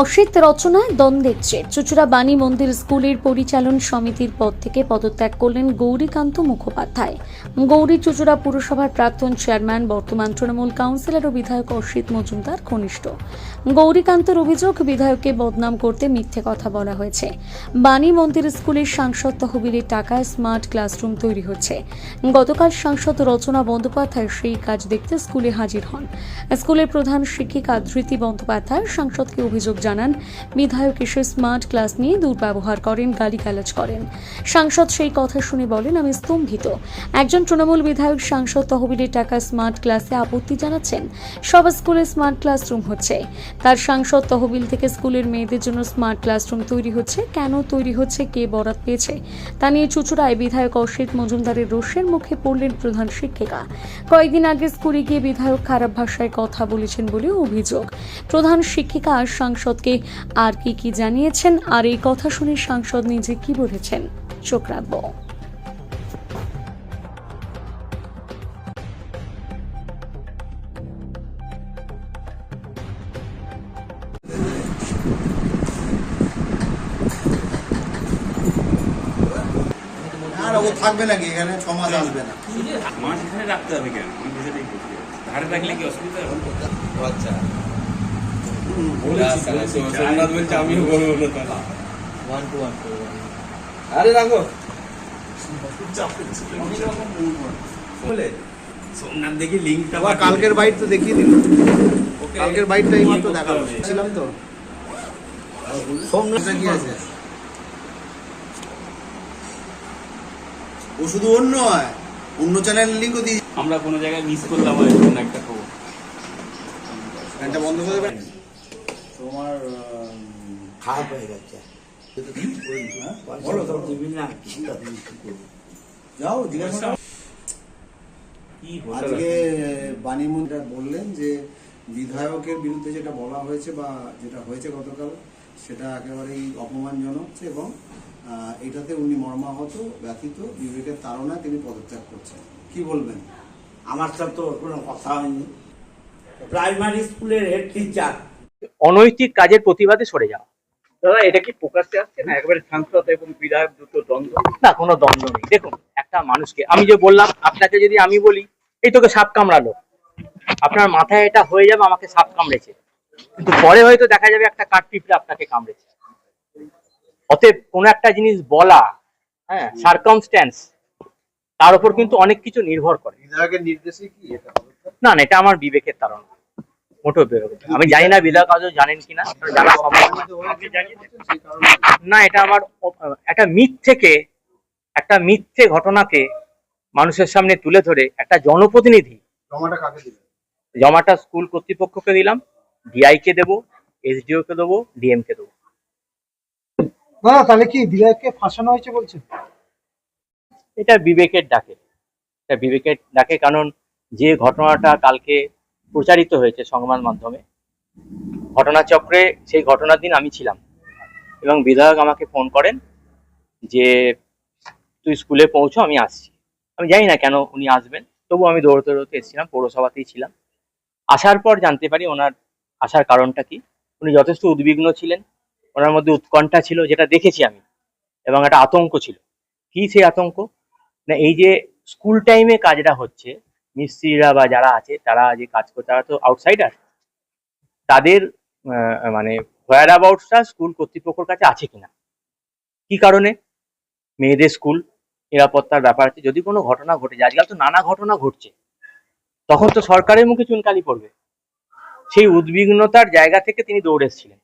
অসিত রচনায় দ্বন্দ্বের চেয়ে চুচুড়া বাণী মন্দির স্কুলের পরিচালন সমিতির পদ থেকে পদত্যাগ করলেন গৌরীকান্ত মুখোপাধ্যায়। গৌরী চুচুড়া পুরসভার প্রাক্তন চেয়ারম্যান, বর্তমান তৃণমূল কাউন্সিলর ও বিধায়ক অসিত মজুমদার ঘনিষ্ঠ। গৌরীকান্তর অভিযোগ, বিধায়ককে বদনাম করতে মিথ্যে কথা বলা হয়েছে। বাণী মন্দির স্কুলের সাংসদ তহবিলের টাকায় স্মার্ট ক্লাসরুম তৈরি হচ্ছে। গতকাল সাংসদ রচনা বন্দ্যোপাধ্যায় সেই কাজ দেখতে স্কুলে হাজির হন। স্কুলের প্রধান শিক্ষিকা ধৃতি বন্দ্যোপাধ্যায় সাংসদকে অভিযোগ জানান, বিধায়ক এসে স্মার্ট ক্লাস নিয়ে দুর্ব্যবহার করেন, গালিগালাজ করেন। সাংসদ সেই কথা শুনে বলেন, আমি স্তম্ভিত। একজন তৃণমূল বিধায়ক সাংসদ তহবিলের টাকা স্মার্ট ক্লাসে আপত্তি জানাচ্ছেন। সব স্কুলে স্মার্ট ক্লাসরুম হচ্ছে। তার সাংসদ তহবিল থেকে স্কুলের মেয়েদের জন্য স্মার্ট ক্লাসরুম তৈরি হচ্ছে। কেন তৈরি হচ্ছে? কে বরাত পেয়েছে? তা নিয়ে চুচুড়ায় বিধায়ক অসিত মজুমদারের রোষের মুখে পড়লেন প্রধান শিক্ষিকা। কয়েকদিন আগে স্কুলে গিয়ে বিধায়ক খারাপ ভাষায় কথা বলেছেন বলে অভিযোগ। প্রধান শিক্ষিকা আর সাংসদকে আর কি কি জানিয়েছেন আর এই কথা শুনে সাংসদ নিজে কি বলেছেন? চোখ রাখব। ও থাকবে নাকি? এখানে ছ মাস আসবে না। মাছ এখানে রাখতে হবে কেন? ধারে রাখলে কি অসুবিধা? হবে আচ্ছা। সোমনাথ বলছে আমিও বলব না তাহলে। ওয়ান টু ওয়ান আরে রাখো বলে সোমনাথ দেখি লিঙ্কটা কালকের বাইট তো দেখিয়ে দিল। কালকের বাইটটা এই মাত্র দেখাল। ছিলাম তো। সোমনাথ কি আছে ও শুধু অন্য হয় অন্য চ্যানেল লিঙ্কও দিয়ে আমরা কোনো জায়গায় মিস করলাম হয় একটা খবর। ফ্যানটা বন্ধ করে দেবেন। তোমার খারাপ হয়ে গেছে। না যাও জিজ্ঞাসা আজকে বাণীমন্ত্রী বললেন যে বিধায়কের বিরুদ্ধে যেটা বলা হয়েছে বা যেটা হয়েছে গতকাল সেটা একেবারেই অপমানজনক এবং এটাতে উনি মর্মাহত ব্যথিত বিবেকের তাড়নায় তিনি পদত্যাগ করছেন। কি বলবেন? আমার সাথে তো ওর কোনো কথা হয়নি। প্রাইমারি স্কুলের হেড টিচার অনৈতিক কাজের প্রতিবাদে সরে যাওয়া। দাদা এটা কি প্রকাশ্যে আসছে না একবারে সাংসদ এবং বিধায়ক দুটো দ্বন্দ্ব? না কোনো দ্বন্দ্ব নেই। দেখুন একটা মানুষকে আমি যে বললাম আপনাকে যদি আমি বলি এই তোকে সাপ কামড়ালো। আপনার মাথায় এটা হয়ে যাবে আমাকে সাপ কামড়েছে। কিন্তু পরে হয়তো দেখা যাবে একটা কাঠ পিঁপড়ে আপনাকে কামড়েছে। অতএব কোনো একটা জিনিস বলা হ্যাঁ সার্কামস্ট্যান্স তার উপর কিন্তু অনেক কিছু নির্ভর করে। বিধায়কের নির্দেশে কি না না এটা আমার বিবেকের তারণ মোটেও বিবেকের তাড়না। আমি জানি না বিধায়ক আজও জানেন কিনা জানা সম্ভব না। এটা আমার একটা মিথ থেকে একটা মিথ্যে ঘটনাকে মানুষের সামনে তুলে ধরে একটা জনপ্রতিনিধি। জমাটা কাকে দিবেন জমাটা স্কুল কর্তৃপক্ষকে দিলাম ডিআই কে দেবো এসডিও কে দেবো ডিএম কে দেবো। না না তাহলে কি বিধায়ককে ফাঁসানো হয়েছে বলছেন? এটা বিবেকের ডাকে। এটা বিবেকের ডাকে কারণ যে ঘটনাটা কালকে প্রচারিত হয়েছে সংবাদ মাধ্যমে। ঘটনাচক্রে সেই ঘটনার দিন আমি ছিলাম। এবং বিধায়ক আমাকে ফোন করেন যে, তুই স্কুলে পৌঁছো, আমি আসছি। আমি জানি না কেন উনি আসবেন তবু আমি দৌড়তে দৌড়তে এসেছিলাম, পৌরসভাতেই ছিলাম। আসার পর জানতে পারি ওনার আসার কারণটা কি। উনি যথেষ্ট উদ্বিগ্ন ছিলেন, ওনার মধ্যে উৎকণ্ঠা ছিল যেটা দেখেছি আমি, এবং একটা আতঙ্ক ছিল। কি সেই আতঙ্ক? না, এই যে স্কুল টাইমে কাজটা হচ্ছে মিস্ত্রিরা বা যারা আছে, তারা যে কাজ করছে তারা তো আউটসাইডার তাদের মানে হোয়ার অ্যাবাউটসটা স্কুল কর্তৃপক্ষের কাছে আছে কিনা? কি কারণে? মেয়েদের স্কুল নিরাপত্তার ব্যাপার আছে। যদি কোনো ঘটনা ঘটে যায়, আজকাল তো নানা ঘটনা ঘটছে, তখন তো সরকারের মুখে চুনকালি পড়বে। সেই উদ্বিগ্নতার জায়গা থেকে তিনি দৌড়ে এসেছিলেন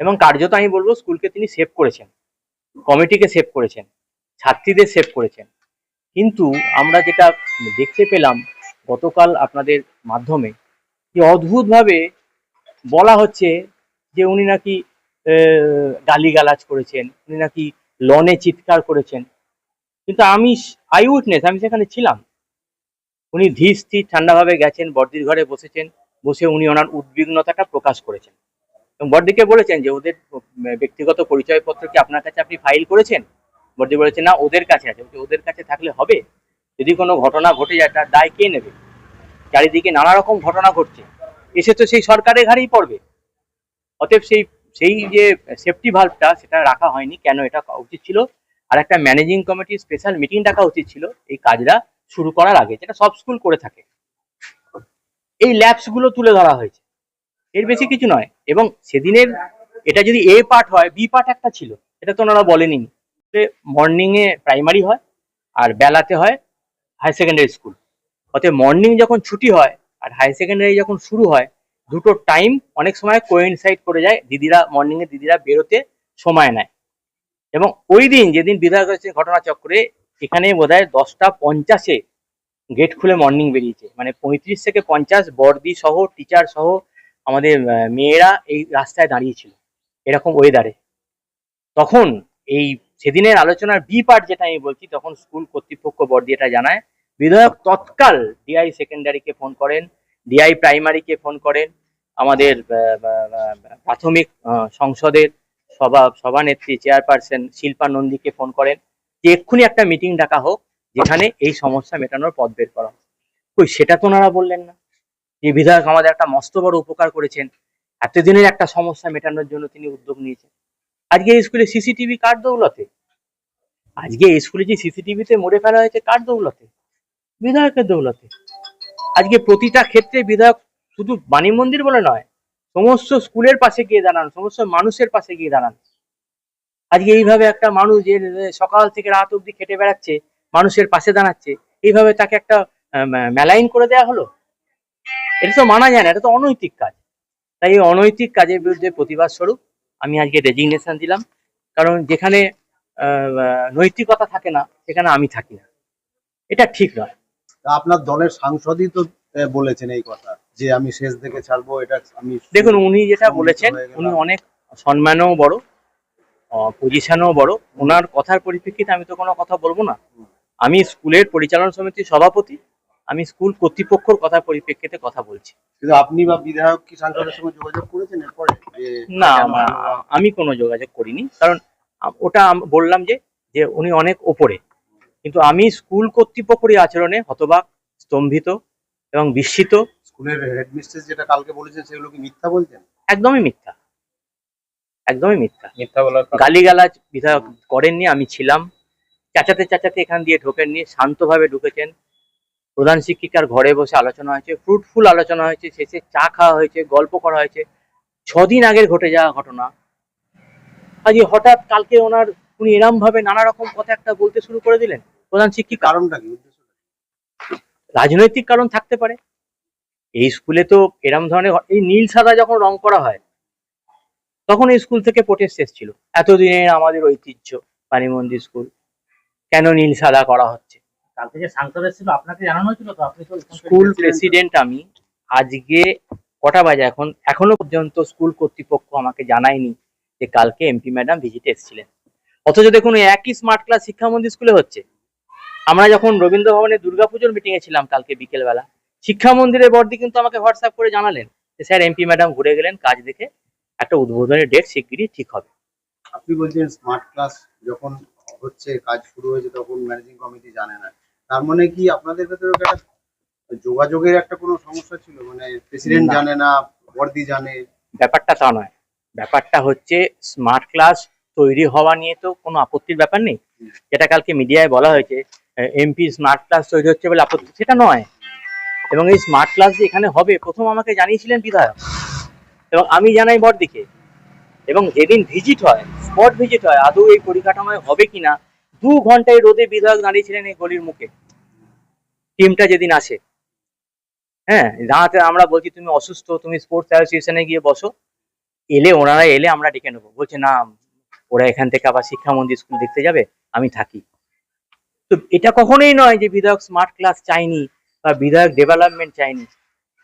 এবং কার্যত আমি বলব স্কুলকে তিনি সেভ করেছেন কমিটিকে সেভ করেছেন, ছাত্রীদের সেভ করেছেন। কিন্তু আমরা যেটা দেখতে পেলাম গতকাল আপনাদের মাধ্যমে যে অদ্ভুতভাবে বলা হচ্ছে যে উনি নাকি গালিগালাজ করেছেন, উনি নাকি লনে চিৎকার করেছেন। কিন্তু আমি আই উইটনেস, আমি সেখানে ছিলাম। উনি ধীর স্থির ঠান্ডাভাবে গেছেন, বর্দির ঘরে বসেছেন, বসে উনি ওনার উদ্বিগ্নতাটা প্রকাশ করেছেন। এবং বর্দিকে বলেছেন যে ওদের ব্যক্তিগত পরিচয়পত্র কি আপনার কাছে আপনি ফাইল করেছেন? বর্দি বলেছে, না, ওদের কাছে আছে। ওদের কাছে থাকলে হবে? যদি কোনো ঘটনা ঘটে যায়, তার দায় কে নেবে? চারিদিকে নানা রকম ঘটনা ঘটছে। এসে তো সেই সরকারের ঘাড়েই পড়বে। অতএব সেই সেই যে সেফটি ভাল্বটা সেটা রাখা হয়নি। কেন এটা উচিত ছিল? আর একটা ম্যানেজিং কমিটির স্পেশাল মিটিং ডাকা উচিত ছিল। এই কাজটা শুরু করার আগে, যেটা সব স্কুল করে থাকে। এই ল্যাবসগুলো তুলে ধরা হয়েছে। এর বেশি কিছু নয়। এবং সেদিনের এটা যদি এ পার্ট হয় বি পার্ট একটা ছিল, এটা তো ওনারা বলেনি মর্নিং এ প্রাইমারি হয়, আর বেলাতে হয় হাই সেকেন্ডারি স্কুল অতএব মর্নিং যখন ছুটি হয় আর হাই সেকেন্ডারি যখন শুরু হয়, দুটো টাইম অনেক সময় কোয়েনসাইড করে যায় দিদিরা মর্নিং এ দিদিরা বেরোতে সময় নেয়। এবং ওই দিন যেদিন বিধায়ক হয়েছে ঘটনাচক্রে এখানে বোধহয় দশটা পঞ্চাশে গেট খুলে মর্নিং বেরিয়েছে। মানে পঁয়ত্রিশ থেকে পঞ্চাশ বর্দি সহ টিচার সহ আমাদের মেয়েরা এই রাস্তায় দাঁড়িয়েছিল। এরকম ওয়েদারে তখন এই সেদিনের আলোচনার বি পার্ট যেটা আমি বলছি, তখন স্কুল কর্তৃপক্ষ বর্দি এটা জানায়। বিধায়ক তৎকাল ডিআই সেকেন্ডারিকে ফোন করেন ডিআই প্রাইমারিকে ফোন করেন। আমাদের প্রাথমিক সংসদের সভা, সভানেত্রী চেয়ারপারসন শিল্পা নন্দীকে ফোন করেন যে এক্ষুনি একটা মিটিং ডাকা হোক, যেখানে এই সমস্যা মেটানোর পথ বের করা হোক। কই, সেটা তো ওনারা বললেন না। যে বিধায়ক আমাদের একটা মস্ত বড় উপকার করেছেন। এতদিনের একটা সমস্যা মেটানোর জন্য তিনি উদ্যোগ নিয়েছেন। আজকে স্কুলে সিসিটিভি কার দৌলতে? আজকে স্কুলে যে সিসিটিভিতে মরে ফেলা হয়েছে কার দৌলতে? বিধায়কের দৌলতে। আজকে প্রতিটা ক্ষেত্রে বিধায়ক শুধু বাণী মন্দির বলে নয়, সমস্ত স্কুলের পাশে গিয়ে দাঁড়ান, সমস্ত মানুষের পাশে গিয়ে দাঁড়ান। আজকে এইভাবে একটা মানুষ যে সকাল থেকে রাত অব্দি খেটে বেড়াচ্ছে, মানুষের পাশে দাঁড়াচ্ছে, এইভাবে তাকে একটা মেলাইন করে দেওয়া হলো? এটা তো মানা যায় না, এটা তো অনৈতিক কাজ। তাই এই অনৈতিক কাজের বিরুদ্ধে প্রতিবাদ স্বরূপ আমি আজকে রেজিগনেশন দিলাম। কারণ যেখানে নৈতিকতা থাকে না সেখানে আমি থাকি না। এটা ঠিক নয়। তা আপনার দলের সাংসদই তো বলেছেন এই কথা যে আমি শেষ দেখে ছাড়বো এটা আমি দেখুন উনি যেটা বলেছেন উনি অনেক সম্মানও বড় পজিশনও বড়। ওনার কথার পরিপ্রেক্ষিতে আমি তো কোনো কথা বলব না। আমি স্কুলের পরিচালনা সমিতির সভাপতি আমি স্কুল কর্তৃপক্ষর কথার পরিপ্রেক্ষিতে কথা বলছি। কিন্তু আপনি বা বিধায়ক কি সাংসদের সঙ্গে যোগাযোগ করেছেন এরপরে? না আমি কোনো যোগাযোগ করিনি। কারণ ওটা বললাম যে যে উনি অনেক ওপরে। কিন্তু আমি স্কুল কর্তৃপক্ষের এই আচরণে হতবাক স্তম্ভিত এবং বিস্মিত। স্কুলের হেডমিস্ট্রেস যেটা কালকে বলেছেন সেগুলো কি মিথ্যা বলছেন? একদমই মিথ্যা। একদমই মিথ্যা। মিথ্যা বলার গালিগালাজ বিধায়ক করেননি আমি ছিলাম। চাচাতে চাচাতে এখান দিয়ে ঢোকেননি শান্তভাবে ঢুকেছেন। প্রধান শিক্ষিকার ঘরে বসে আলোচনা হয়েছে ফ্রুটফুল আলোচনা হয়েছে শেষে চা খাওয়া হয়েছে গল্প করা হয়েছে। ছদিন আগের ঘটে যাওয়া ঘটনা। আজকে হঠাৎ কালকে ওনার উনি এরম ভাবে নানা রকম কথা একটা বলতে শুরু করে দিলেন। প্রধান শিক্ষিক কারণটা কি? রাজনৈতিক কারণ থাকতে পারে। এই স্কুলে তো এরম ধরনের এই নীল সাদা যখন রং করা হয় তখন এই স্কুল থেকে প্রোটেস্ট এসেছিল। এতদিনের আমাদের ঐতিহ্য পানি মন্দির স্কুল কেন নীল সাদা করা হচ্ছে? কালকে যে সাংসদ ছিল আপনাকে জানানো হয়েছিল তো? আপনি তো স্কুল প্রেসিডেন্ট আমি। আজকে কটা বাজে এখন? এখনও পর্যন্ত স্কুল কর্তৃপক্ষ আমাকে জানায়নি যে কালকে এমপি ম্যাডাম ভিজিটে এসেছিলেন। অথচ দেখুন একই স্মার্ট ক্লাস শিক্ষা মন্দির স্কুলে হচ্ছে। আমরা যখন রবীন্দ্র ভবনে দুর্গাপুজোর মিটিং এ ছিলাম কালকে বিকেলবেলা শিক্ষা মন্দিরের বর্দি কিন্তু আমাকে হোয়াটসঅ্যাপ করে জানালেন যে, স্যার এমপি ম্যাডাম ঘুরে গেলেন, কাজ দেখে একটা উদ্বোধনের ডেট শিগগিরই ঠিক হবে। আপনি বলছেন স্মার্ট ক্লাস যখন হচ্ছে, কাজ শুরু হয়েছে, তখন ম্যানেজিং কমিটি জানে না। তার মানে কি আপনাদের ভেতরে একটা যোগাযোগের একটা কোনো সমস্যা ছিল? মানে প্রেসিডেন্ট জানে না বর্দি জানে? ব্যাপারটা তা নয়। ব্যাপারটা হচ্ছে স্মার্ট ক্লাস তৈরি হওয়া নিয়ে তো কোনো আপত্তির ব্যাপার নেই। যেটা কালকে মিডিয়ায় বলা হয়েছে এমপি স্মার্ট ক্লাস তৈরি হচ্ছে বলে আপত্তি সেটা নয়। এবং এই স্মার্ট ক্লাস যে এখানে হবে প্রথম আমাকে জানিয়েছিলেন বিধায়ক। এবং আমি জানাই বড়দিকে এবং যেদিন ভিজিট হয় স্পট ভিজিট হয় আদৌ এই পরিকাঠামোয় হবে কিনা দু ঘন্টায় রোদে বিধায়ক দাঁড়িয়েছিলেন এই গলির মুখে। টিমটা যেদিন আসে হ্যাঁ দাঁড়াতে আমরা বলছি, তুমি অসুস্থ, তুমি স্পোর্টস অ্যাসোসিয়েশনে গিয়ে বসো। এলে, ওনারা এলে আমরা ডেকে নেব। বলছে, না, ওরা এখান থেকে আবার শিক্ষা মন্দির স্কুল দেখতে যাবে, আমি থাকি। তো এটা কখনোই নয় যে বিধায়ক স্মার্ট ক্লাস চাইনি বা বিধায়ক ডেভেলপমেন্ট চাইনি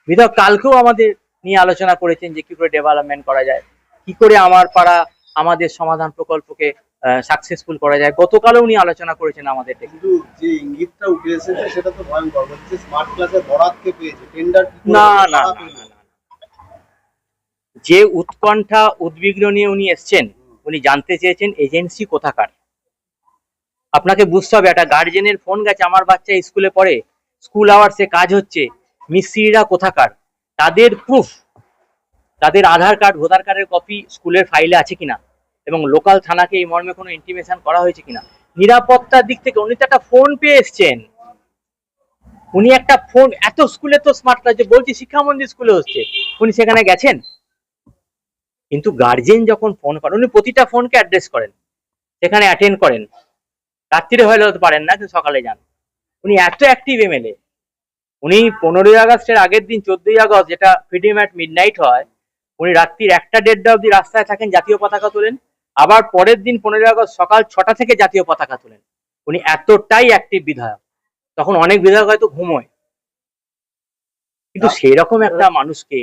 বিধায়ক কালকেও আমাদের নিয়ে আলোচনা করেছেন যে কি করে ডেভেলপমেন্ট করা যায়, কি করে আমার পাড়া, আমাদের সমাধান প্রকল্পকে সাকসেসফুল করা যায়। গতকালও উনি আলোচনা করেছেন আমাদের কিন্তু যে ইঙ্গিতটা উঠে এসেছে সেটা তো ভয়ঙ্কর হচ্ছে স্মার্ট ক্লাসের বরাতকে পেয়েছে টেন্ডার না, না। যে উৎকণ্ঠা উদ্বিগ্ন নিয়ে উনি এসছেন উনি জানতে চেয়েছেন এজেন্সি কোথাকার। আপনাকে বুঝতে হবে একটা গার্জেনের ফোন গেছে আমার বাচ্চা স্কুলে পড়ে স্কুল আওয়ার্সে কাজ হচ্ছে মিস্ত্রিরা কোথাকার? তাদের প্রুফ তাদের আধার কার্ড ভোটার কার্ডের কপি স্কুলের ফাইলে আছে কিনা? এবং লোকাল থানাকে এই মর্মে কোনো ইন্টিমেশন করা হয়েছে কিনা? নিরাপত্তার দিক থেকে উনি তো একটা ফোন পেয়ে এসছেন। উনি একটা ফোন এত স্কুলে তো স্মার্ট ক্লাস বলছি শিক্ষামন্ত্রী স্কুলে হচ্ছে। উনি সেখানে গেছেন। কিন্তু গার্জেন যখন ফোন করেন, উনি প্রতিটা ফোনকে অ্যাড্রেস করেন। সেখানে অ্যাটেন্ড করেন। রাত্রিরে হলে হতে পারেন না, কিন্তু সকালে যান। উনি এত অ্যাক্টিভ এমএলএ উনি পনেরোই আগস্টের আগের দিন, চোদ্দই আগস্ট, যেটা ফ্রিডম অ্যাট মিড হয়, উনি রাত্রির একটা দেড়টা অবধি রাস্তায় থাকেন, জাতীয় পতাকা তোলেন। আবার পরের দিন পনেরোই আগস্ট সকাল ছটা থেকে জাতীয় পতাকা তোলেন। উনি এতটাই অ্যাক্টিভ বিধায়ক। তখন অনেক বিধায়ক হয়তো ঘুমোয়। কিন্তু সেরকম একটা মানুষকে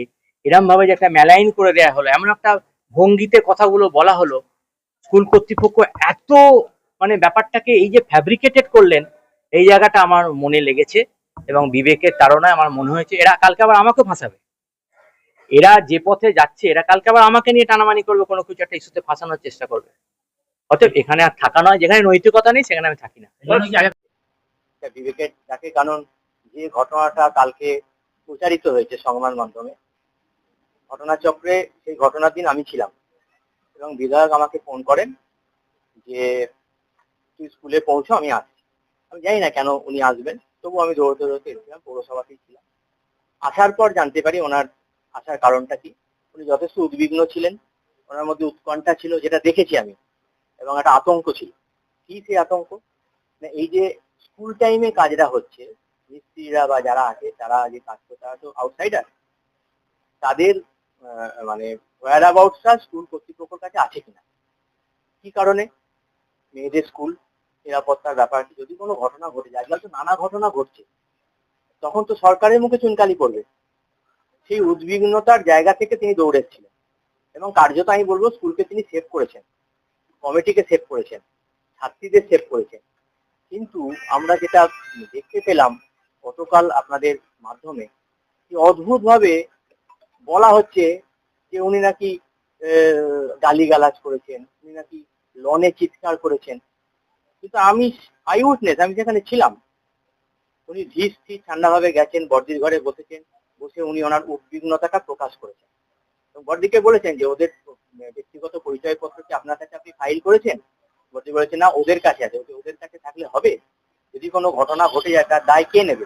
এরম ভাবে যে একটা মেলাইন করে দেয়া হলো এমন একটা ভঙ্গিতে কথাগুলো বলা হলো স্কুল কর্তৃপক্ষ এত মানে ব্যাপারটাকে এই যে ফ্যাব্রিকেটেড করলেন এই জায়গাটা আমার মনে লেগেছে এবং বিবেকের তাড়নায় আমার মনে হয়েছে এরা কালকে আবার আমাকে ফাঁসাবে। এরা যে পথে যাচ্ছে এরা কালকে আবার আমাকে নিয়ে টানামানি করবে কোনো কিছু একটা ইস্যুতে ফাঁসানোর চেষ্টা করবে। অতএব এখানে আর থাকা নয় যেখানে নৈতিকতা নেই সেখানে আমি থাকি না। বিবেকের ডাকে কারণ যে ঘটনাটা কালকে প্রচারিত হয়েছে সংবাদ মাধ্যমে ঘটনাচক্রে সেই ঘটনার দিন আমি ছিলাম। এবং বিধায়ক আমাকে ফোন করেন যে তুই স্কুলে পৌঁছো আমি আসছি। আমি জানি না কেন উনি আসবেন তবু আমি দৌড়তে দৌড়তে এসেছিলাম পৌরসভাতেই ছিলাম। আসার পর জানতে পারি ওনার আসার কারণটা কি? উনি যথেষ্ট উদ্বিগ্ন ছিলেন। ওনার মধ্যে উৎকণ্ঠা ছিল, যেটা দেখেছি আমি, এবং একটা আতঙ্ক ছিল। কি সেই আতঙ্ক? না এই যে স্কুল টাইমে কাজটা হচ্ছে, মিস্ত্রিরা বা যারা আছে, তারা যে কাজ করছে তারা তো আউটসাইডার তাদের মানে ওয়ার অ্যাবাউটসটা স্কুল কর্তৃপক্ষের কাছে আছে কিনা? কি কারণে? মেয়েদের স্কুল, নিরাপত্তার ব্যাপার যদি কোনো ঘটনা ঘটে যায় আজকাল তো নানা ঘটনা ঘটছে, তখন তো সরকারের মুখে চুনকালি পড়বে সেই উদ্বিগ্নতার জায়গা থেকে তিনি দৌড়েছিলেন। এবং কার্যত আমি বলব স্কুলকে তিনি সেভ করেছেন। কমিটিকে সেভ করেছেন। ছাত্রীদের সেভ করেছেন। কিন্তু আমরা যেটা দেখতে পেলাম গতকাল আপনাদের মাধ্যমে অদ্ভুত ভাবে বলা হচ্ছে যে উনি নাকি গালি গালাজ করেছেন, উনি নাকি লনে চিৎকার করেছেন। কিন্তু আমি আই উইটনেস আমি যেখানে ছিলাম, উনি ধীর স্থির ঠান্ডাভাবে গেছেন, বর্দির ঘরে বসেছেন। বসে উনি ওনার উদ্বিগ্নতাটা প্রকাশ করেছেন। বর্দিকে বলেছেন যে ওদের ব্যক্তিগত পরিচয়পত্র কি আপনার কাছে আপনি ফাইল করেছেন? বর্দি বলেছে, না, ওদের কাছে আছে। ওদের কাছে থাকলে হবে? যদি কোনো ঘটনা ঘটে যায় তার দায় কে নেবে?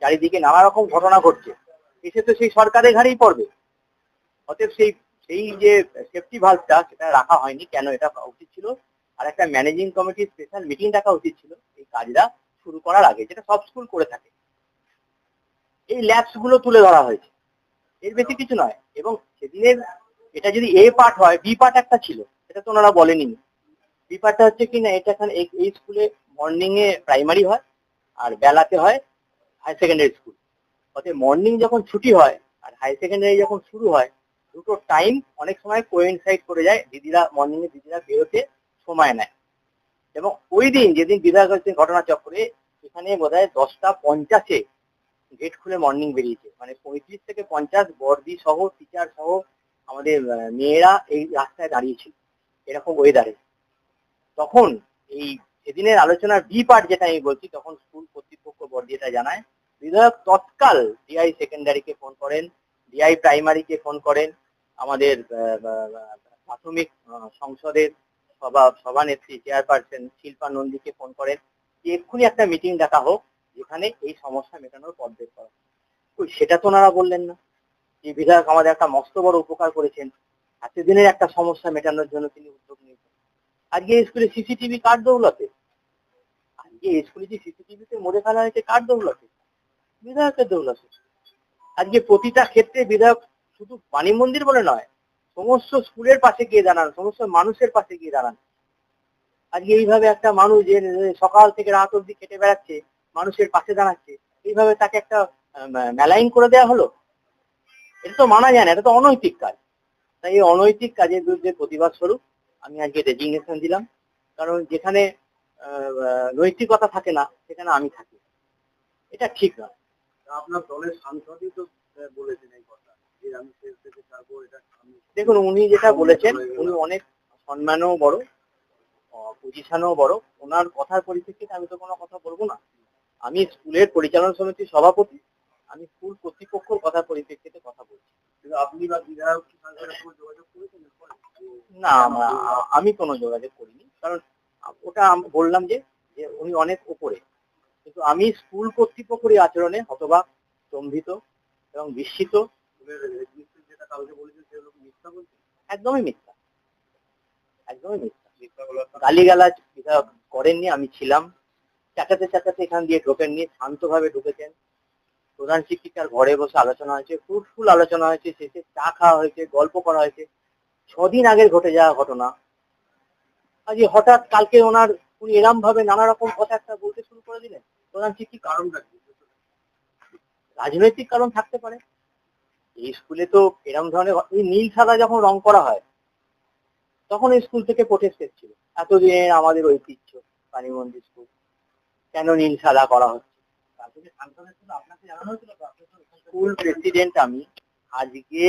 চারিদিকে নানা রকম ঘটনা ঘটছে। এসে তো সেই সরকারের ঘাড়েই পড়বে। অতএব সেই সেই যে সেফটি ভাল্বটা সেটা রাখা হয়নি। কেন? এটা উচিত ছিল। আর একটা ম্যানেজিং কমিটির স্পেশাল মিটিং ডাকা উচিত ছিল। এই কাজটা শুরু করার আগে, যেটা সব স্কুল করে থাকে। এই ল্যাবসগুলো তুলে ধরা হয়েছে। এর বেশি কিছু নয়। এবং সেদিনের এটা যদি এ পার্ট হয় বি পার্ট একটা ছিল, সেটা তো ওনারা বলেনি বি পার্টটা হচ্ছে কি না এটা এখানে এই- স্কুলে মর্নিং এ প্রাইমারি হয়, আর বেলাতে হয় হাই সেকেন্ডারি স্কুল অতএব মর্নিং যখন ছুটি হয়, আর হাই সেকেন্ডারি যখন শুরু হয়, দুটো টাইম অনেক সময় কোয়েনসাইড করে যায়, দিদিরা মর্নিং এ দিদিরা বেরোতে সময় নেয়। এবং ওই দিন যেদিন বিধায়ক হচ্ছে ঘটনাচক্রে এখানে বোধ হয় দশটা পঞ্চাশে গেট খুলে মর্নিং বেরিয়েছে। মানে পঁয়ত্রিশ থেকে পঞ্চাশ বর্দি সহ টিচার সহ আমাদের মেয়েরা এই রাস্তায় দাঁড়িয়েছিল। এরকম ওয়েদারে তখন এই সেদিনের আলোচনার বি পার্ট যেটা আমি বলছি, তখন স্কুল কর্তৃপক্ষ বর্দি এটা জানায়। বিধায়ক তৎকাল ডিআই সেকেন্ডারিকে ফোন করেন ডিআই প্রাইমারিকে ফোন করেন। আমাদের প্রাথমিক সংসদের সভা, সভানেত্রী চেয়ারপারসন শিল্পা নন্দীকে ফোন করেন যে এক্ষুনি একটা মিটিং ডাকা হোক। যেখানে এই সমস্যা মেটানোর পথ বের করা। সেটা তো ওনারা বললেন না। যে বিধায়ক আমাদের একটা মস্ত বড় উপকার করেছেন। এতদিনের একটা সমস্যা মেটানোর জন্য তিনি উদ্যোগ নিয়েছেন। আজকে স্কুলে সিসিটিভি কার দৌলতে। আজকে স্কুলে যে সিসিটিভিতে মরে ফেলা হয়েছে, কার দৌলতে? বিধায়কের দৌলতে। আজকে প্রতিটা ক্ষেত্রে বিধায়ক শুধু বাণী মন্দির বলে নয়, সমস্ত স্কুলের পাশে গিয়ে দাঁড়ান, সমস্ত মানুষের পাশে গিয়ে দাঁড়ান। আজকে এইভাবে একটা মানুষ যে সকাল থেকে রাত অব্দি খেটে বেড়াচ্ছে মানুষের পাশে দাঁড়াচ্ছে এইভাবে তাকে একটা মেলাইন করে দেওয়া হলো? এটা তো মানা যায় না এটা তো অনৈতিক কাজ। তাই এই অনৈতিক কাজের বিরুদ্ধে প্রতিবাদ স্বরূপ আমি আজকে রেজিগনেশন দিলাম। কারণ যেখানে নৈতিকতা থাকে না সেখানে আমি থাকি। এটা ঠিক না। আপনার দলের সাংসদই তো বলেছেন এই কথা দেখুন উনি যেটা বলেছেন উনি অনেক সম্মানও বড় পজিশনও বড়। ওনার কথার পরিপ্রেক্ষিতে আমি তো কোনো কথা বলব না। আমি স্কুলের পরিচালনা সমিতির সভাপতি আমি স্কুল কর্তৃপক্ষর কথা পরিপ্রেক্ষিতে কথা বলছি। আপনি বা বিধায়ক কি সরকারের উপর যোগাযোগ করেছেন না আমি কোনো যোগাযোগ করিনি। কারণ ওটা বললাম যে উনি অনেক উপরে কিন্তু আমি স্কুল কর্তৃপক্ষের আচরণে হতবাক স্তম্ভিত এবং বিস্মিত। যেটা কালকে সেগুলো মিথ্যা বলছেন একদমই মিথ্যা। একদমই মিথ্যা। গালিগালাজ বিধায়ক করেননি আমি ছিলাম। চেঁচাতে চেঁচাতে এখান দিয়ে ঢোকেন ঢোকেননি, শান্তভাবে ঢুকেছেন। প্রধান শিক্ষিকার ঘরে বসে আলোচনা হয়েছে, ফ্রুটফুল আলোচনা হয়েছে, শেষে চা খাওয়া হয়েছে, গল্প করা হয়েছে। ছদিন আগের ঘটে যাওয়া ঘটনা। আজ হঠাৎ কালকে ওনার উনি এরম ভাবে নানা রকম কথা একটা বলতে শুরু করে দিলেন। প্রধান শিক্ষিকা কারণটা রাজনৈতিক কারণ থাকতে পারে। এই স্কুলে তো এরম ধরনের এই নীল সাদা যখন রং করা হয়, তখন স্কুল থেকে প্রোটেস্ট এসেছিল। এতদিনের আমাদের ঐতিহ্য কালী মন্দির স্কুল। কেন নীল সাদা করা হচ্ছে? স্কুল প্রেসিডেন্ট আমি আজকে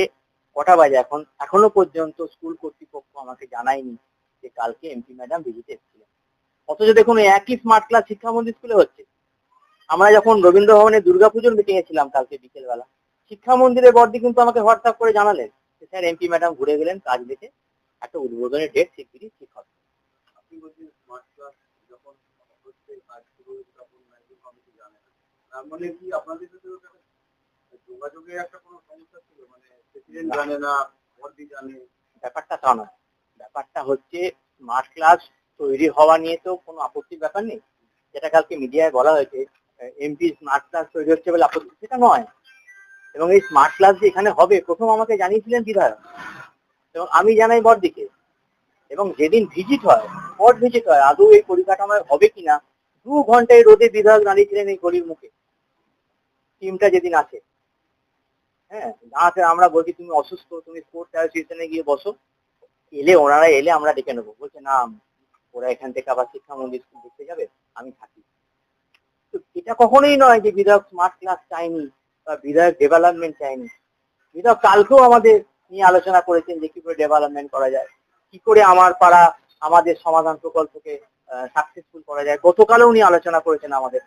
কটা বাজে এখন? এখনও পর্যন্ত স্কুল কর্তৃপক্ষ আমাকে জানায়নি যে কালকে এমপি ম্যাডাম ভিজিটে এসেছিলেন অথচ দেখুন একই স্মার্ট ক্লাস শিক্ষা মন্দির স্কুলে হচ্ছে। আমরা যখন রবীন্দ্র ভবনে দুর্গাপুজোর মিটিং এ ছিলাম কালকে বিকেলবেলা শিক্ষা মন্দিরের বর্দি কিন্তু আমাকে হোয়াটসঅ্যাপ করে জানালেন যে, স্যার এমপি ম্যাডাম ঘুরে গেলেন কাজ দেখে, একটা উদ্বোধনের ডেট শিগগিরই ঠিক হবে আপনি বলছেন স্মার্ট ক্লাস যখন হচ্ছে কাজ শুরু হয়েছে তখন ম্যানেজিং কমিটি জানে না মানে কি আপনাদের সাথে ওটা যোগাযোগের একটা কোনো সমস্যা ছিল? মানে প্রেসিডেন্ট জানে না বর্দি জানে। ব্যাপারটা তা নয়। ব্যাপারটা হচ্ছে স্মার্ট ক্লাস তৈরি হওয়া নিয়ে তো কোনো আপত্তির ব্যাপার নেই। যেটা কালকে মিডিয়ায় বলা হয়েছে এমপি স্মার্ট ক্লাস তৈরি হচ্ছে বলে আপত্তি, সেটা নয়। এবং এই স্মার্ট ক্লাস যে এখানে হবে, প্রথম আমাকে জানিয়েছিলেন বিধায়ক। এবং আমি জানাই বড়দিকে এবং যেদিন ভিজিট হয় স্পট ভিজিট হয়, আদৌ এই পরিকাঠামোয় হবে কিনা, দু ঘন্টায় রোদে বিধায়ক দাঁড়িয়েছিলেন এই গলির মুখে। টিমটা যেদিন আসে হ্যাঁ দাঁড়াতে আমরা বলছি, তুমি অসুস্থ, তুমি স্পোর্টস অ্যাসোসিয়েশনে গিয়ে বসো। এলে ওনারা এলে আমরা ডেকে নেব। বলছে, না, ওরা এখান থেকে আবার শিক্ষা মন্দির স্কুল দেখতে যাবে, আমি থাকি। তো এটা কখনোই নয় যে বিধায়ক স্মার্ট ক্লাস চাইনি বা বিধায়ক ডেভেলপমেন্ট চাইনি বিধায়ক কালকেও আমাদের নিয়ে আলোচনা করেছেন যে কি করে ডেভেলপমেন্ট করা যায়, কি করে আমার পাড়া, আমাদের সমাধান প্রকল্পকে সাকসেসফুল করা যায়। গতকালও উনি আলোচনা করেছেন আমাদের